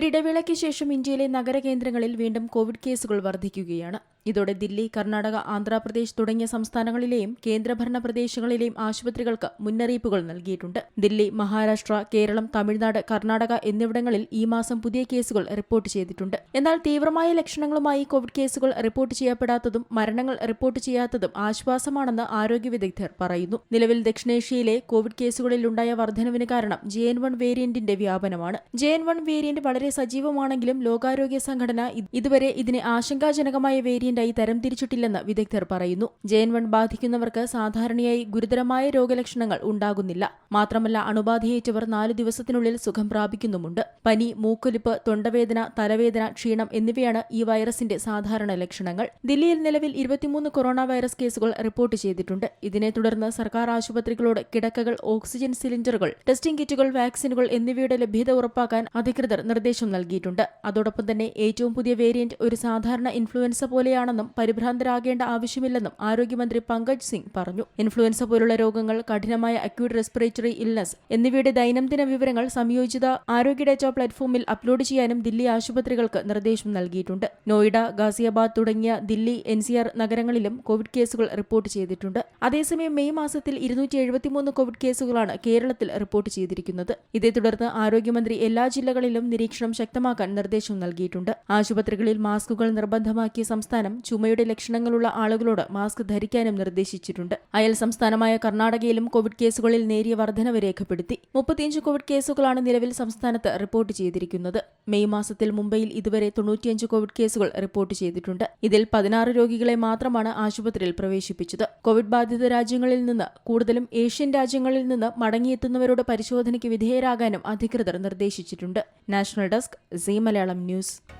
ഒരിടവേളയ്ക്ക് ശേഷം ഇന്ത്യയിലെ നഗരകേന്ദ്രങ്ങളിൽ വീണ്ടും കോവിഡ് കേസുകൾ വർദ്ധിക്കുകയാണ് ഇതോടെ ദില്ലി കർണാടക ആന്ധ്രാപ്രദേശ് തുടങ്ങിയ സംസ്ഥാനങ്ങളിലെയും കേന്ദ്രഭരണ പ്രദേശങ്ങളിലെയും ആശുപത്രികൾക്ക് മുന്നറിയിപ്പുകൾ നൽകിയിട്ടുണ്ട്. ദില്ലി മഹാരാഷ്ട്ര കേരളം തമിഴ്നാട് കർണാടക എന്നിവിടങ്ങളിൽ ഈ മാസം പുതിയ കേസുകൾ റിപ്പോർട്ട് ചെയ്തിട്ടുണ്ട്. എന്നാൽ തീവ്രമായ ലക്ഷണങ്ങളുമായി കോവിഡ് കേസുകൾ റിപ്പോർട്ട് ചെയ്യപ്പെടാത്തതും മരണങ്ങൾ റിപ്പോർട്ട് ചെയ്യാത്തതും ആശ്വാസമാണെന്ന് ആരോഗ്യ വിദഗ്ധർ പറയുന്നു. നിലവിൽ ദക്ഷിണേഷ്യയിലെ കോവിഡ് കേസുകളിലുണ്ടായ വർധനവിന് കാരണം ജെ എൻ വൺ വേരിയന്റിന്റെ വ്യാപനമാണ്. ജെ എൻ വൺ വേരിയന്റ് വളരെ സജീവമാണെങ്കിലും ലോകാരോഗ്യ സംഘടന ഇതുവരെ ഇതിനെ ആശങ്കാജനകമായ വേരിയന്റായി തരംതിരിച്ചിട്ടില്ലെന്ന് വിദഗ്ധർ പറയുന്നു. ജെ എൻ വൺ ബാധിക്കുന്നവർക്ക് സാധാരണയായി ഗുരുതരമായ രോഗലക്ഷണങ്ങൾ ഉണ്ടാകുന്നില്ല. മാത്രമല്ല അണുബാധയേറ്റവർ നാല് ദിവസത്തിനുള്ളിൽ സുഖം പ്രാപിക്കുന്നുമുണ്ട്. പനി മൂക്കൊലിപ്പ് തൊണ്ടവേദന തലവേദന ക്ഷീണം എന്നിവയാണ് ഈ വൈറസിന്റെ സാധാരണ ലക്ഷണങ്ങൾ. ദില്ലിയിൽ നിലവിൽ ഇരുപത്തിമൂന്ന് കൊറോണ വൈറസ് കേസുകൾ റിപ്പോർട്ട് ചെയ്തിട്ടുണ്ട്. ഇതിനെ തുടർന്ന് സർക്കാർ ആശുപത്രികളോട് കിടക്കകൾ ഓക്സിജൻ സിലിണ്ടറുകൾ ടെസ്റ്റിംഗ് കിറ്റുകൾ വാക്സിനുകൾ എന്നിവയുടെ ലഭ്യത ഉറപ്പാക്കാൻ അധികൃതർ നിർദ്ദേശം നൽകിയിട്ടുണ്ട്. അതോടൊപ്പം തന്നെ ഏറ്റവും പുതിയ വേരിയന്റ് ഒരു സാധാരണ ഇൻഫ്ലുവൻസ പോലെയാണെന്നും പരിഭ്രാന്തരാകേണ്ട ആവശ്യമില്ലെന്നും ആരോഗ്യമന്ത്രി പങ്കജ് സിംഗ് പറഞ്ഞു. ഇൻഫ്ലുവൻസ പോലുള്ള രോഗങ്ങൾ കഠിനമായ അക്യൂട്ട് റെസ്പിറേറ്ററി ഇൽനസ് എന്നിവയുടെ ദൈനംദിന വിവരങ്ങൾ സംയോജിത ആരോഗ്യ ഡേറ്റ പ്ലാറ്റ്ഫോമിൽ അപ്ലോഡ് ചെയ്യാനും ദില്ലി ആശുപത്രികൾക്ക് നിർദ്ദേശം നൽകിയിട്ടുണ്ട്. നോയിഡ ഗാസിയാബാദ് തുടങ്ങിയ ദില്ലി എൻസിആർ നഗരങ്ങളിലും കോവിഡ് കേസുകൾ റിപ്പോർട്ട് ചെയ്തിട്ടുണ്ട്. അതേസമയം മെയ് മാസത്തിൽ ഇരുന്നൂറ്റി എഴുപത്തിമൂന്ന് കോവിഡ് കേസുകളാണ് കേരളത്തിൽ റിപ്പോർട്ട് ചെയ്തിരിക്കുന്നത്. ഇതേ തുടർന്ന് ആരോഗ്യമന്ത്രി എല്ലാ ജില്ലകളിലും നിരീക്ഷണം ശക്തമാക്കാൻ നിർദ്ദേശം നൽകിയിട്ടുണ്ട്. ആശുപത്രികളിൽ മാസ്കുകൾ നിർബന്ധമാക്കിയ സംസ്ഥാനം ചുമയുടെ ലക്ഷണങ്ങളുള്ള ആളുകളോട് മാസ്ക് ധരിക്കാനും നിർദ്ദേശിച്ചിട്ടുണ്ട്. അയൽ സംസ്ഥാനമായ കർണാടകയിലും കോവിഡ് കേസുകളിൽ നേരിയ വർധനവ് രേഖപ്പെടുത്തി. മുപ്പത്തിയഞ്ച് കോവിഡ് കേസുകളാണ് നിലവിൽ സംസ്ഥാനത്ത് റിപ്പോർട്ട് ചെയ്തിരിക്കുന്നത്. മെയ് മാസത്തിൽ മുംബൈയിൽ ഇതുവരെ തൊണ്ണൂറ്റിയഞ്ച് കോവിഡ് കേസുകൾ റിപ്പോർട്ട് ചെയ്തിട്ടുണ്ട്. ഇതിൽ പതിനാറ് രോഗികളെ മാത്രമാണ് ആശുപത്രിയിൽ പ്രവേശിപ്പിച്ചത്. കോവിഡ് ബാധിത രാജ്യങ്ങളിൽ നിന്ന് കൂടുതലും ഏഷ്യൻ രാജ്യങ്ങളിൽ നിന്ന് മടങ്ങിയെത്തുന്നവരോട് പരിശോധനയ്ക്ക് വിധേയരാകാനും അധികൃതർ നിർദ്ദേശിച്ചിട്ടുണ്ട്. National desk C Malayalam news.